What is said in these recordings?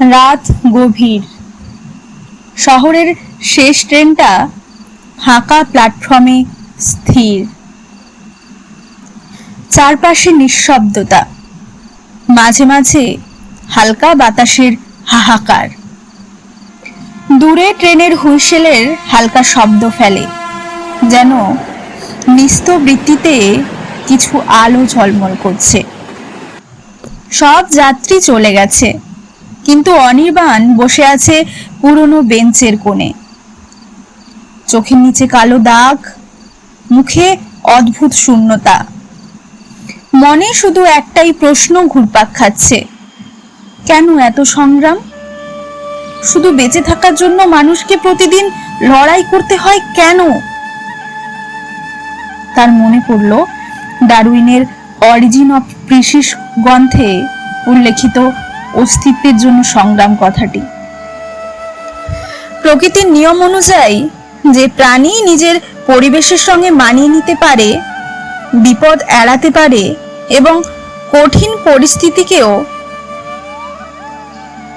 রাত গভীর। শহরের শেষ ট্রেনটা ফাঁকা প্ল্যাটফর্মে স্থির। চারপাশে নিঃশব্দতা। মাঝে মাঝে হালকা বাতাসের হাহাকার। দূরে ট্রেনের হুইসেলের হালকা শব্দ ফেলে, যেন নিস্তবৃত্তিতে কিছু আলো ঝলমল করছে। সব যাত্রী চলে গেছে। কিন্তু অনির্বাণ বসে আছে পুরনো বেঞ্চের কোণে। চোখের নিচে কালো দাগ, মুখে অদ্ভুত শূন্যতা। মনে শুধু একটাই প্রশ্ন ঘুরপাক খাচ্ছে, কেন এত সংগ্রাম? শুধু বেঁচে থাকার জন্য মানুষকে প্রতিদিন লড়াই করতে হয় কেন? তার মনে পড়ল ডারউইনের অরিজিন অফ প্রিসিস গ্রন্থে উল্লেখিত অস্তিত্বের জন্য সংগ্রাম কথাটি। প্রকৃতির নিয়ম অনুযায়ী যে প্রাণী নিজের পরিবেশের সঙ্গে মানিয়ে নিতে পারে, বিপদ এড়াতে পারে এবং কঠিন পরিস্থিতিকেও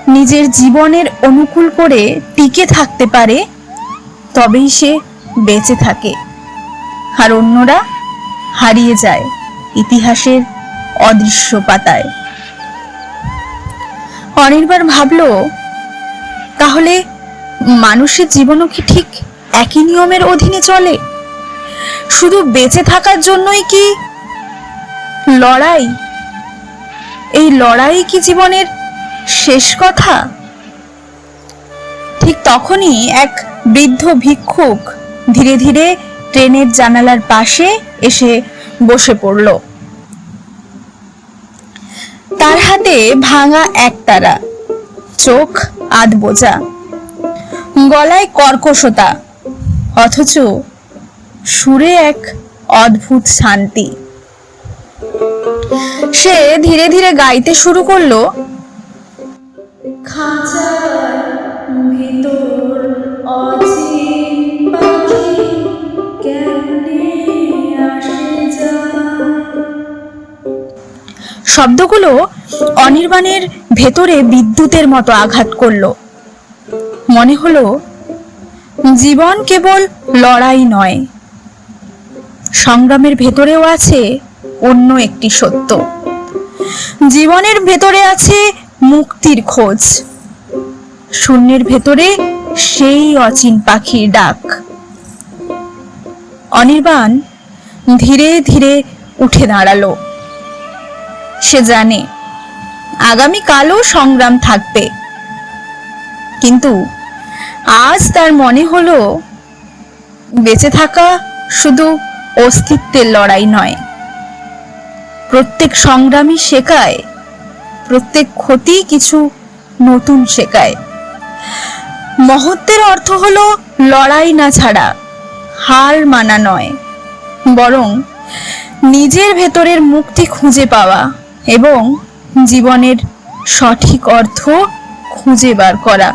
নিজের জীবনের অনুকূল করে টিকে থাকতে পারে, তবেই সে বেঁচে থাকে। আর অন্যরা হারিয়ে যায় ইতিহাসের অদৃশ্য পাতায়। অনির্বার ভাবল, তাহলে মানুষের জীবনও কি ঠিক একই নিয়মের অধীনে চলে? শুধু বেঁচে থাকার জন্যই কি লড়াই? এই লড়াই কি জীবনের শেষ কথা? ঠিক তখনই এক বৃদ্ধ ভিক্ষুক ধীরে ধীরে ট্রেনের জানালার পাশে এসে বসে পড়ল। তার হাতে ভাঙা একতারা চোখ আধ বোঝা, গলায় কর্কশতা, অথচ সুরে এক অদ্ভুত শান্তি। সে ধীরে ধীরে গাইতে শুরু করল, খাঁচার ভিতর শব্দগুলো অনির্বাণের ভেতরে বিদ্যুতের মতো আঘাত করল। মনে হলো, জীবন কেবল লড়াই নয়, সংগ্রামের ভেতরেও আছে অন্য একটি সত্য। জীবনের ভেতরে আছে মুক্তির খোঁজ। শূন্যের ভেতরে সেই অচিন পাখির ডাক। অনির্বাণ ধীরে ধীরে উঠে দাঁড়াল। সে জানে, আগামীকালও সংগ্রাম থাকবে। কিন্তু আজ তার মনে হলো, বেঁচে থাকা শুধু অস্তিত্বের লড়াই নয়। প্রত্যেক সংগ্রামী শেখায়, প্রত্যেক ক্ষতি কিছু নতুন শেখায়। মহত্বের অর্থ হলো লড়াই না ছাড়া, হার মানা নয়, বরং নিজের ভেতরের মুক্তি খুঁজে পাওয়া। এবং জীবনের সঠিক অর্থ খুঁজে বার করা।